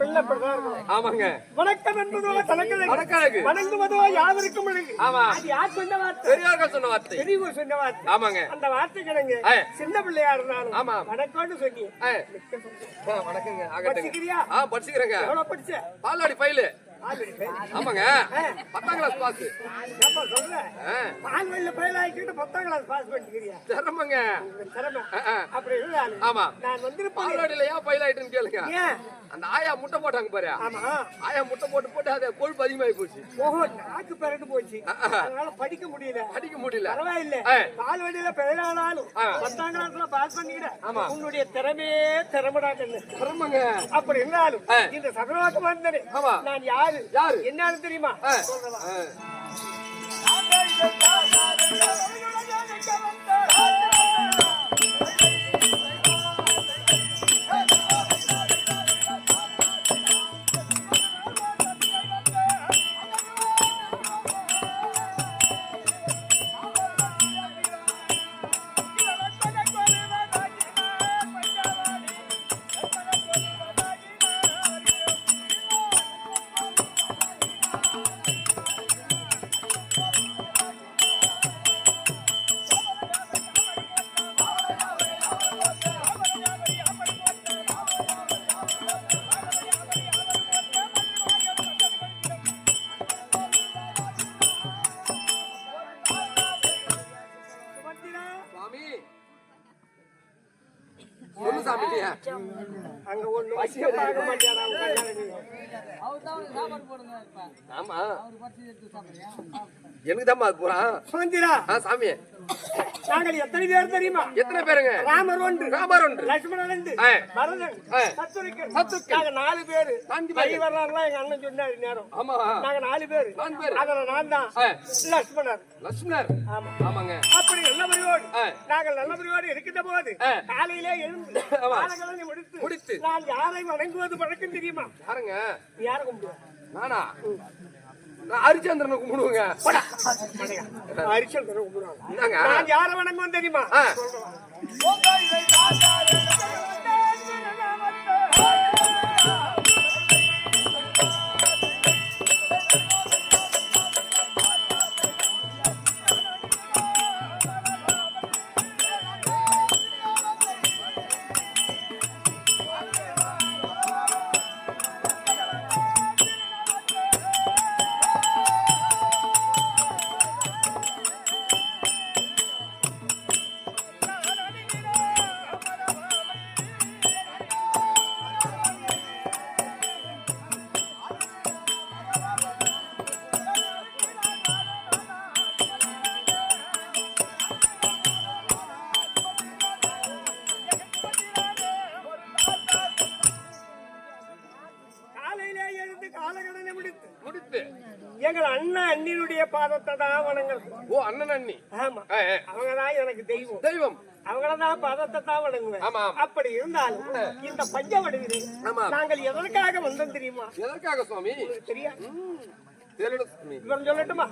ஆமாங்க. வணக்கம் என்பதோ வணக்கழகு. வணங்குவதோ யாவருக்கும் ஆமா. அது யார் சொன்ன வார்த்தை? பெரியோர்கள் சொன்ன வார்த்தை. பெரியவர் சொன்ன வார்த்தை. ஆமாங்க. அந்த வார்த்தை கிடங்கு. சின்ன பிள்ளையா இருந்தாலும் ஆமா. வணக்கம்னு. ஆ, வணக்கங்க. படிச்சுக்கிறியா? ஆ படிச்சுக்கிறேங்க. எவ்வளவு படிச்ச? பால்வாடி ஃபைலு. ஆமாங்க. பத்தாம் கிளாஸ் பாஸ். ஏப்பா பத்தாம் கிளாஸ் பாஸ் பண்ணிக்கிறியா உங்களுக்கு திறமை. அப்படி இருந்தாலும் ஆமா. நான் வந்திருப்பேன். ஏன் ஃபைல் ஆயிட்டுன்னு கேளுங்க. அந்த ஆயா முட்டை போட்டாங்க பாரு. ஆமா. ஆயா முட்டை போட்டு போட்டு அது கொழுப்பு அதிகமாகி போச்சு. ஓஹோ நாக்கு பிறந்து போச்சு. அதனால படிக்க முடியல. அடிக்க முடியல. பரவாயில்ல. ஆ. பால்வெளியில பெயரானாலும் ஆ. பத்தாம் கிளாஸ்ல பாஸ் பண்ணிக்கிற ஆமா. உன்னுடைய திறமையே திறமடா கண்ணு சிரமங்க அப்படி இருந்தாலும். இந்த சகலவாக்கு வந்தனே ஆமா. நான் யாரு? யாரு? என்னன்னு தெரியுமா. நீ. அங்க ஒண்ணு வசிய பார்க்க மாட்டியாடா உன் கல்யாணத்துக்கு. ஆமா. எனக்கு தான் போறான் சாமி. நாங்கள் எத்தனை பேர் தெரியுமா? எத்தனை பேருங்க? ராமர் ஒன்று. ராமர் ஒன்று. லட்சுமணன் ரெண்டு. ஆ. சத்துருக்கன். சத்துருக்கன். நாங்க நாலு பேரு. கை எங்க அண்ணன் சொன்னாரு நேரம். ஆமா. நாங்க நாலு பேரு. அதுல நான் தான். ஆ. லட்சுமணர். லட்சுமணர். ஆமா. ஆமாங்க. அப்படி நல்லபடியோடு ஆ. நாங்கள் இருக்கின்ற போது ஆ. காலையிலே எழுந்து. காலங்களை முடித்து முடித்து. நான் யாரை வணங்குவது பழக்கம் தெரியுமா? யாருங்க? நீ யாரை கும்பிடுவ? நானா? நான் ஹரிச்சந்திரனை கும்பிடுவேங்க ஹரிச்சந்திரன் கும்பிடுவாங்க. என்னங்க? நான் யாரை வணங்குவேன் தெரியுமா? எங்கள் அண்ணன் அண்ணியுடைய பாதத்தை தான் வணங்குறது ஓ அண்ணன் அண்ணி. ஆமா. ஆ, ஆ. அவங்க தான் எனக்கு தெய்வம். தெய்வம். அவங்களதான் பதத்தை தான் வணங்குவேன். ஆமா. அப்படி இருந்தாலும் இந்த பஞ்சவடிவிலே ஆமா. நாங்கள் எதற்காக வந்தோம் தெரியுமா? எதற்காக சுவாமி? தெரியா? சொல்லட்டுமா?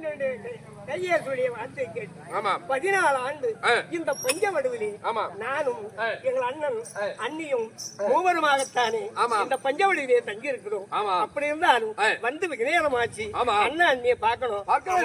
சித்தனுடைய கை- கையேசுடைய வார்த்தை கேட்டு ஆமா பதினாலு ஆண்டு. இந்த பஞ்சவடுவிலே ஆமா நானும். எங்கள் அண்ணன் ஆ. அண்ணியும் மூவருமாகத்தானே. இந்த பஞ்சவடியிலே தங்கி இருக்கிறோம். அப்படி இருந்தாலும். வந்து நேரமாச்சு ஆமா. அண்ணன் அண்ணியை பார்க்கணும் பார்க்க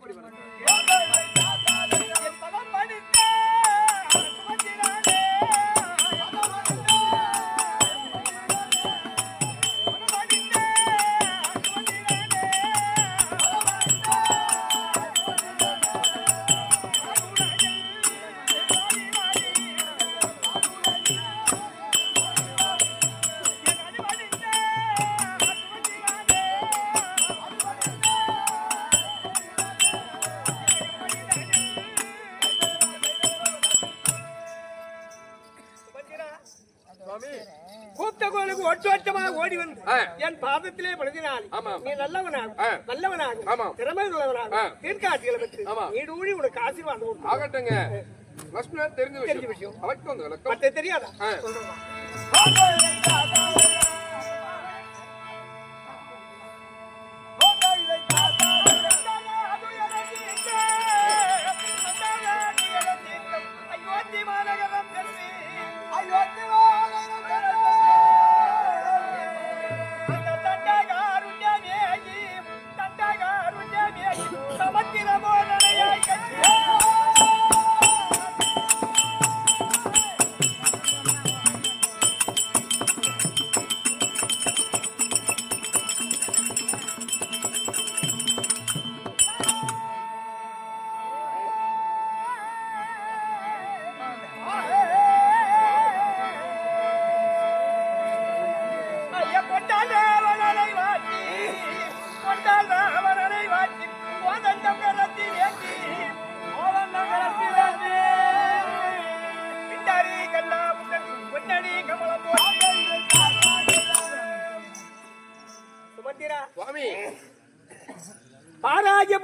பண்ணுங்க கூத்த கோளுக்கு ஒட்டு ஒட்டமாக ஓடி என் பாதத்திலே பழுதினால் நீ நல்லவனாக நல்லவனாக திறமை உள்ளவனாக தீர்க்காட்சிகளை பெற்று. நீடூழி உனக்கு ஆசீர்வாதம் ஆகட்டுங்க. லட்சுமி தெரிஞ்ச விஷயம். அவருக்கு வந்து தெரியாதா?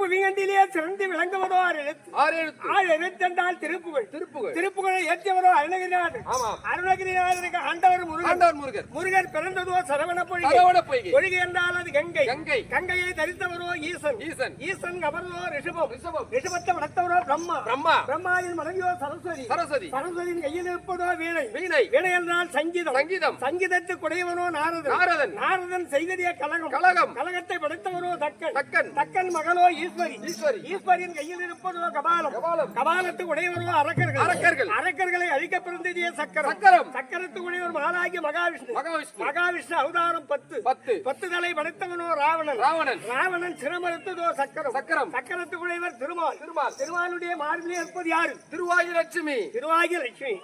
புவிகண்டிலே சிறந்து விளங்குவதோ ஆறு எழுத்து. ஆறு எழுத்து. ஆறு எழுத்தென்றால் திருப்புகழ். திருப்புகழ். திருப்புகழை ஏற்றியவரோ அருணகிரிநாதர். அருணகிரிநாதருக்கு ஆண்டவர் முருகன். ஆண்டவர் முருகர். முருகன் பிறந்ததோ சரவண பொழிகை சரவண பொழிகை என்றால் அது கங்கை. கங்கை. கங்கையை தரித்தவரோ ஈசன். ஈசன். ஈசன் அமர்ந்தோ ரிஷபம். ரிஷபம். ரிஷபத்தை வளர்த்தவரோ பிரம்மா. பிரம்மா. பிரம்மாவின் மனைவியோ சரஸ்வதி. சரஸ்வதி. சரஸ்வதியின் கையில் இருப்பதோ வீணை. வீணை. வீணை என்றால் சங்கீதம். சங்கீதம். சங்கீதத்துக்கு உடையவனோ நாரதன். நாரதன். நாரதன் செய்தறிய கலகம். கலகம். கலகத்தை படைத்தவரோ தக்கன். தக்கன். தக்கன் மகளோ ஈஸ்வரி ஈஸ்வரி. ஈஸ்வரியின் கையில் இருப்பதோ கபாலம் கபாலம். கபாலத்துக்கு உடையவரோ அரக்கர்கள் அரக்கர்கள். அரக்கர்களை அழிக்க பிறந்ததே சக்கரம் சக்கரம். உடையவர் மகாராஜ்ய மகாவிஷ்ணு மகாவிஷ்ணு மகாவிஷ்ணு அவதாரம் பத்து பத்து பத்து தலை படைத்தவனோ ராவணன் ராவணன் ராவணன் சிரமறுத்ததோ சக்கரம் சக்கரம். சக்கரத்துக்குடையவர் திருமால் திருமால். திருமாலுடைய மார்பிலே இருப்பது யாரு திருவாயு லட்சுமி திருவாகிய லட்சுமி.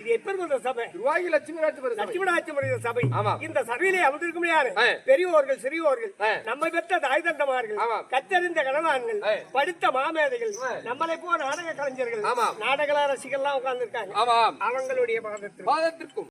இது எப்படி சபை திருவாயு லட்சுமி. லட்சுமணாட்சி முறைய சபை. இந்த சபையிலே அமர்ந்திருக்கும் யாரு. பெரியோர்கள் சிறியோர்கள். நம்மை பெற்ற தாய் தந்தமார்கள் ஆமாம். கற்றறிந்த கணவான்கள் ஆ. படித்த மாமேதைகள். நம்மளை போல நாடக கலைஞர்கள். நாடக ரசிகர்லாம் உட்கார்ந்து இருக்காங்க அவங்களுடைய பாதத்திற்கும்